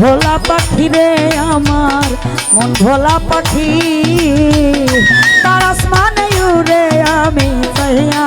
ভোলা পাখি রে আমার মন ভোলা পাখি। তার আসমানে উড়ে আমি চাইয়া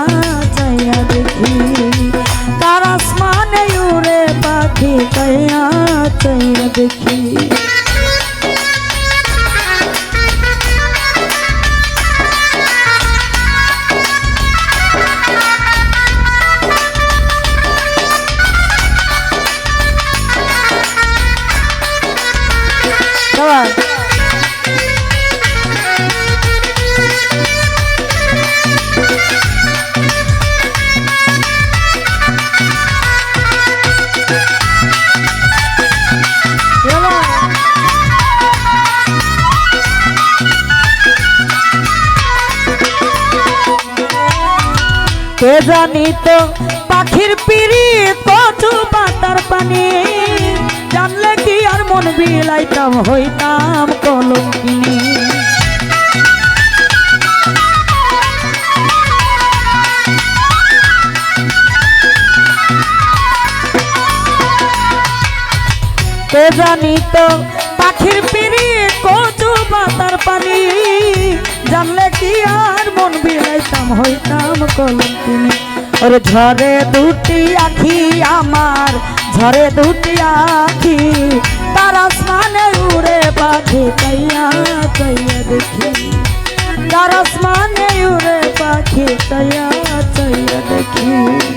কে জানি তো? পাখির পিড়ি কচু পাতার পানি। জানলে কি আর মন বিলাইতাম, হইতাম কলঙ্কিনী। জানি তো পাখির পিড়ি, কচু পাতার পানি। জানলে কি আর মন বিলাইতাম হইতাম কলঙ্কিনী ওরে ঝরে দুটি আখি আমার, ঝরে দুটি আখি। তার আসমানে উড়ে পাখি তাইয়া তাইয়া দেখি। তার আসমানে উড়ে পাখি তাইয়া তাইয়া দেখি।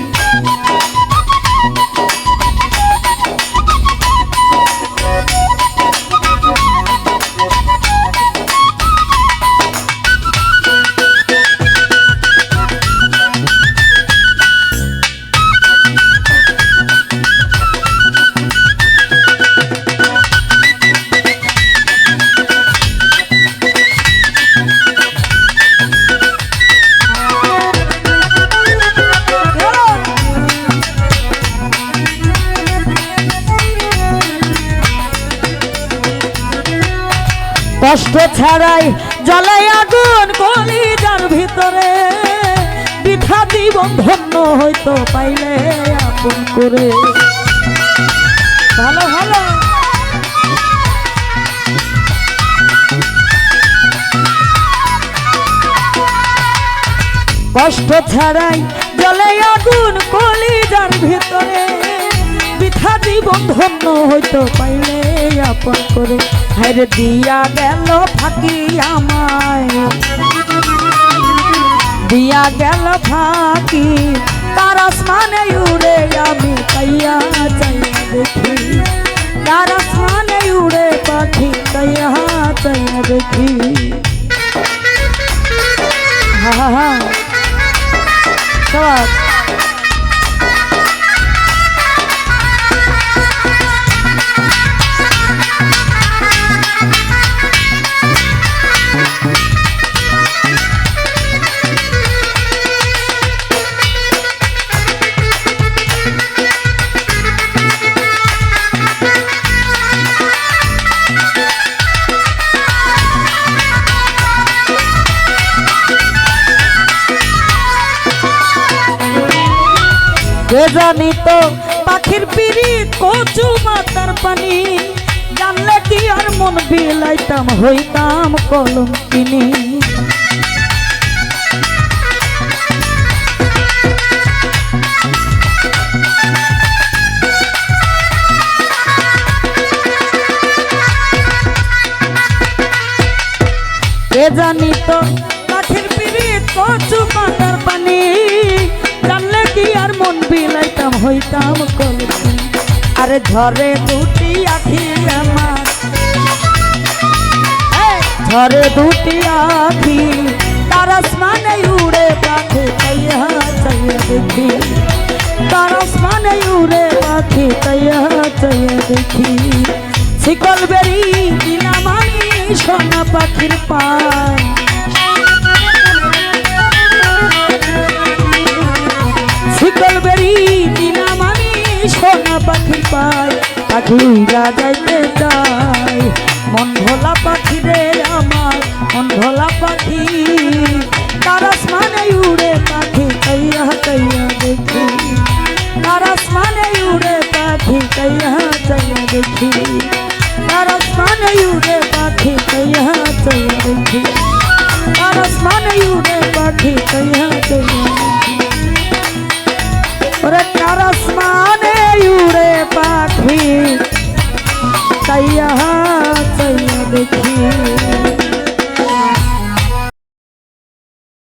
কষ্ট ছাড়াই জ্বলে আগুন কলিজার ভিতরে। জীবন ধন্য হইতো পাইলে আপন করে। ভালো ভালো। কষ্ট ছাড়াই জ্বলে আগুন কলিজার ভিতরে। জীবন ধন্য হইতো পাইলে আপন করে। হাইরে দিয়া গেল ফাঁকি আমায়। দিয়া গেল ফাঁকি তার আসমানে উড়ে আমি তাইয়া কে জানি তো? পাখির পিড়ি, কচু মাতার পানি। জানলে কি আর মন বিলাইতাম, হইতাম কলম কিনি। কে জানি তো? পিড়ি, কচু মাতার হইতাম কলকি আরে ঝরে দুটি আখি আমার। ঝরে দুটি আখি, তার আসমানে উড়ে পাখি তাইয়া চাইয়া দেখি। তার আসমানে উড়ে পাখি তাইয়া চাইয়া দেখি। শিকল বেরি দিলাম আমি সোনা পাখির পায়। শিকল বেরি পাখির পায় পাখিরা যাইতে চাই মন ভোলা পাখি রে আমার মন ভোলা